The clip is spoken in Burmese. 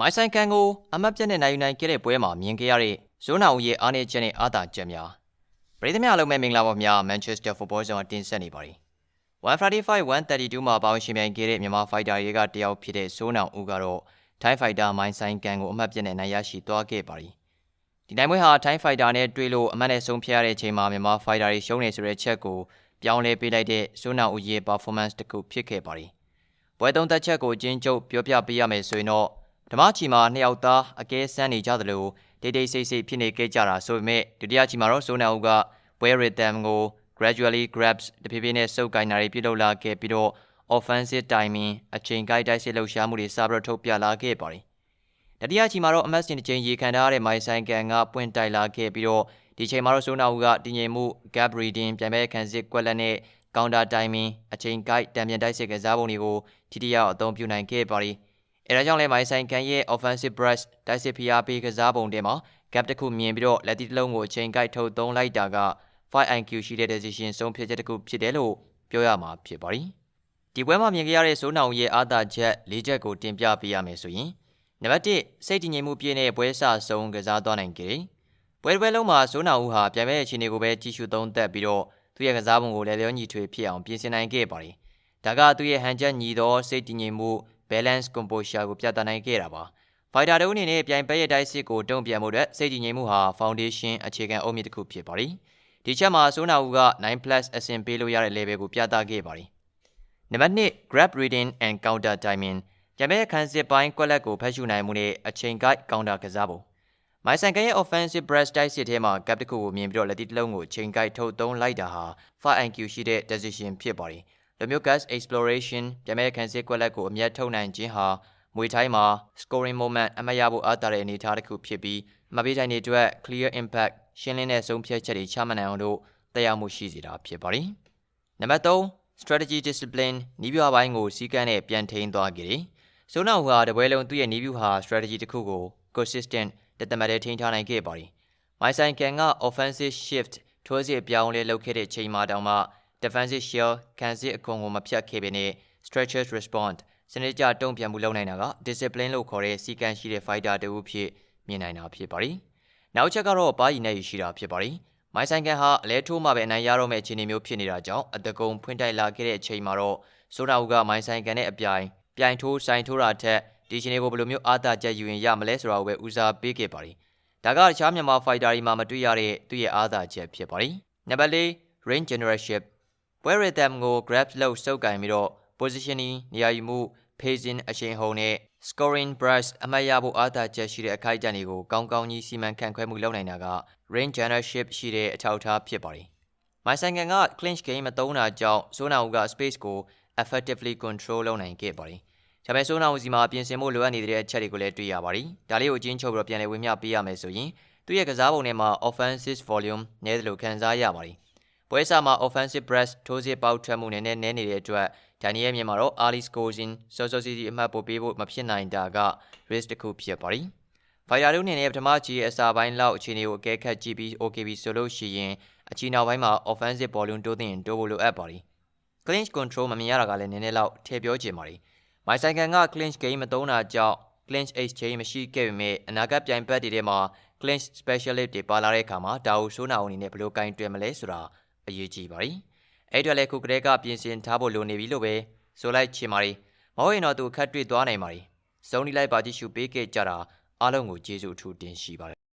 မိုင်းဆိုင်ကန်ကိုအမတ်ပြတ်နဲ့နိုင်ယူနိုင်ခဲ့တဲ့ပွဲမှာမြင်ခဲ့ရတဲ့ဇိုးနာဦးရဲ့အားနည်းချက်နဲ့အားသာချက်များပြည်သူများလုံးမဲ့မင်္ဂလာပါခင်ဗျာ Manchester Football Zone တင်ဆက်နေပါတယ်1 Friday Fight 132မှာပေါင်းရှင်ပြိုင်ခဲ့တဲ့မြန်မာဖိုက်တာတွေကတယောက်ဖြစ်တဲ့ဇိုးနာဦးကတော့ထိုင်းဖိုက်တာမိုင်းဆိုင်ကန်ကိုအမတ်ပြတ်နဲ့နိုင်ရရှိသွားခဲ့ပါတယ်ဒီနိုင်ပွဲဟာထိုင်းဖိုက်တာနဲ့တွေ့လို့အမတ်နဲ့ဆုံးဖြတ်ရတဲ့အချိန်မှာမြန်မာဖိုက်တာတွေရှုံးနေဆိုတဲ့ချက်ကိုပြောင်းလဲပေးလိုက်တဲ့ဇိုးနာဦးရဲ့ performance တစ်ခုဖြစ်ခဲ့ပါတယ်ပွဲသုံးသက်ချက်ကိုကျင်းချုပ်ပြောပြပေးရမယ်ဆိုရင်တော့ ဓမ္မချီမှာနှစ်ယောက်သားအကဲဆန်းနေကြသလိုတိတ်တိတ်ဆိတ်ဆိတ်ဖြစ်နေခဲ့ကြတာဆိုပေမဲ့ဒုတိယချီမှာတော့ဆိုနာဦးကပွဲ rhythm ကို gradually grabs တဖြည်းဖြည်းနဲ့စုပ်ကိုင်းတာတွေပြုလုပ်လာခဲ့ပြီးတော့ offensive timing အချိန်ကိုက်တိုက်စစ်လှုပ်ရှားမှုတွေစပြီးတော့ထုတ်ပြလာခဲ့ပါတယ်တတိယချီမှာတော့အမတ်စင်တစ်ချိန်ရေခံထားရတဲ့မိုင်ဆိုင်ကန်ကပွင့်တိုက်လာခဲ့ပြီးတော့ဒီချိန်မှာတော့ဆိုနာဦးကတည်ငြိမ်မှု gap reading ပြန်ပဲခံစစ်ကွက်လက်နဲ့ counter timing အချိန်ကိုက်တံပြန်တိုက်စစ်ကစားပုံတွေကိုထိတိယအသုံးပြုနိုင်ခဲ့ပါတယ် အဲဒါကြောင့်လည်းမိုင်ဆိုင်ကန်ရဲ့ offensive brush တိုက်စစ်ဖိအားပေးကစားပုံတွေမှာ gap တစ်ခုမြင်ပြီးတော့လက်တီတစ်လုံးကိုအချိန်ကိုက်ထုတ်သုံးလိုက်တာက 5IQ ရှိတဲ့ decision ဆုံးဖြတ်ချက်တစ်ခုဖြစ်တယ်လို့ပြောရမှာဖြစ်ပါတယ်။ဒီပွဲမှာမြင်ခဲ့ရတဲ့စိုးနောင်ရဲ့အာသာချက်၄ချက်ကိုတင်ပြပေးရမယ်ဆိုရင်နံပါတ်1စိတ်တည်ငြိမ်မှုပြည့်တဲ့ပွဲစဆုံးကစားသွားနိုင်ကြတယ်။ပွဲတစ်ပွဲလုံးမှာစိုးနောင်ဦးဟာပြန်မဲ့အခြေအနေကိုပဲကြီးစုသုံးသက်ပြီးတော့သူရဲ့ကစားပုံကိုလည်းလျောညီထွေဖြစ်အောင်ပြင်ဆင်နိုင်ခဲ့ပါတယ်။ဒါကသူ့ရဲ့ဟန်ချက်ညီသောစိတ်တည်ငြိမ်မှု balance composure ကိုပြသနိုင်ခဲ့တာပါ။ fighter တို့အနေနဲ့ပြိုင်ပွဲရဲ့တိုက်စစ်ကိုတုံ့ပြန်မှုအတွက်စိတ်တည်ငြိမ်မှုဟာ foundation အခြေခံအုတ်မြစ်တစ်ခုဖြစ်ပါတယ်။ဒီချက်မှာဆိုနာဦးက 9+ အဆင့်ပေးလို့ရတဲ့ level ကိုပြသခဲ့ပါတယ်။နံပါတ်1 grab reading and counter timing ပြိုင်ပွဲခန်းစစ်ပိုင်းကွက်လက်ကိုဖတ်ရှုနိုင်မှုနဲ့အချိန်ကိုက် counter ကစားပုံမိုင်ဆန်ကရဲ့ offensive breast တိုက်စစ်ထဲမှာ gap တစ်ခုကိုမြင်ပြီးတော့လက်တီတစ်လုံးကိုချိန်ကိုက်ထုတ်သုံးလိုက်တာဟာ 5IQ ရှိတဲ့ decision ဖြစ်ပါတယ်။ လူမျိုး gas exploration ပြမဲခန်းစစ်ကွက်လက်ကိုအမျက်ထုတ်နိုင်ခြင်းဟာမွေထိုင်းမှာ scoring moment အမရဖို့အားတာတဲ့အနေအထားတစ်ခုဖြစ်ပြီးမပေးတိုင်းတွေအတွက် clear impact ရှင်းလင်းတဲ့ဆုံးဖြတ်ချက်တွေချမှတ်နိုင်အောင်လို့တရားမှုရှိစေတာဖြစ်ပါတယ်။နံပါတ်3 strategy discipline နီးပြပိုင်းကိုစီးကမ်းနဲ့ပြန်ထိန်းသွားကြတယ်။ဆိုနောက်ဟာတပွဲလုံးသူ့ရဲ့နီးပြဟာ strategy တစ်ခုကို consistent တသမတ်တဲ့ထိန်းထားနိုင်ခဲ့ပါတယ်။မိုင်ဆိုင်ကန်က offensive shift ထိုးစစ်ပြောင်းလဲလုပ်ခဲ့တဲ့ချိန်မှာတောင်မှ defensive shield ခံစစ်အခွန်ကိုမဖြတ်ခဲ့ပေနဲ့ stretches response စနစ်ကျတုံ့ပြန်မှုလုပ်နိုင်တာက discipline လို့ခေါ်တဲ့စီကံရှိတဲ့ fighter တူဖြစ်မြင်နိုင်တာဖြစ်ပါတယ်။နောက်ချက်ကတော့ပါရီနဲ့ရရှိတာဖြစ်ပါတယ်။မိုင်းဆိုင်ကန်ဟာအလဲထိုးမှပဲအနိုင်ရတော့မယ့်အခြေအနေမျိုးဖြစ်နေတာကြောင့်အတကုံဖွင့်တိုက်လာခဲ့တဲ့အချိန်မှာတော့ဆိုနာဦးကမိုင်းဆိုင်ကန်နဲ့အပြိုင်ပြိုင်ထိုးဆိုင်ထိုးတာထက်ဒီရှင်တွေကိုဘယ်လိုမျိုးအားသာချက်ယူရင်ရမလဲဆိုတာကိုပဲဦးစားပေးခဲ့ပါတယ်။ဒါကတခြားမြန်မာ fighter တွေမှာမတွေ့ရတဲ့သူ့ရဲ့အားသာချက်ဖြစ်ပါတယ်။နံပါတ်၄ range generation ပွဲရတမ်ကို grab လောက်စုပ်ကင်ပြီးတော့ positioning နေရာယူမှု pacing အချိန်ဟုန်နဲ့ scoring brush အမှတ်ရဖို့အားသာချက်ရှိတဲ့အခိုက်အတန့်တွေကိုကောင်းကောင်းကြီးစီမံခန့်ခွဲမှုလုပ်နိုင်တာက range generalship ရှိတဲ့အထောက်အထားဖြစ်ပါတယ်။မိုင်ဆိုင်ကန်က clinch game မသုံးတာကြောင့်ဇိုနာဦးက space ကို effectively control လုပ်နိုင်ခဲ့ပါတယ်။ဒါပေမဲ့ဇိုနာဦးစီမှာပြင်ဆင်ဖို့လိုအပ်နေတဲ့အချက်တွေကိုလည်းတွေ့ရပါတယ်။ဒါလေးကိုအချင်းချုပ်ပြီးတော့ပြန်လည်ဝင်မျှပေးရမယ်ဆိုရင်သူ့ရဲ့ကစားပုံထဲမှာ offensive volume နည်းတယ်လို့ခံစားရပါတယ် ပွဲစာမှာ offensive press ထိုးစစ်ပေါက်ထွက်မှုနဲ့နည်းနေတဲ့အတွက်ဒန်နီယယ်မြန်မာတော့ early scoring စောစောစီစီအမှတ်ပို့ပေးဖို့မဖြစ်နိုင်တာက risk တစ်ခုဖြစ်ပါသည်။ဖိုင်ယာတို့အနေနဲ့ပထမကြီးအစာပိုင်းလောက်အခြေအနေကိုအကဲခတ်ကြည့်ပြီး OKB ဆိုလို့ရှိရင်အချီနောက်ပိုင်းမှာ offensive volume တိုးသိရင်တိုးဖို့လိုအပ်ပါသည်။ clinch control မမြင်ရတာကလည်းနည်းနည်းလောက်ထည့်ပြောချင်ပါသည်။မိုင်ဆိုင်ကန်က clinch game မသုံးတာကြောင့် clinch exchange မရှိခဲ့ပေမဲ့အနာဂတ်ပြိုင်ဘက်တွေထဲမှာ clinch specialist တွေပါလာတဲ့အခါမှာဒါကိုဆိုးနာအောင်အနေနဲ့ဘယ်လိုကင်တွယ်မလဲဆိုတာ အရေးကြီးပါတယ်။အဲ့အတွက်လည်းခုကလေးကပြင်ဆင်ထားဖို့လိုနေပြီလို့ပဲဆိုလိုက်ချင်ပါတယ်။မဟုတ်ရင်တော့သူခတ်တွေ့သွားနိုင်ပါတယ်။စုံဒီလိုက်ပါကြည့်ရှုပေးခဲ့ကြတာအားလုံးကိုကျေးဇူးအထူးတင်ရှိပါတယ်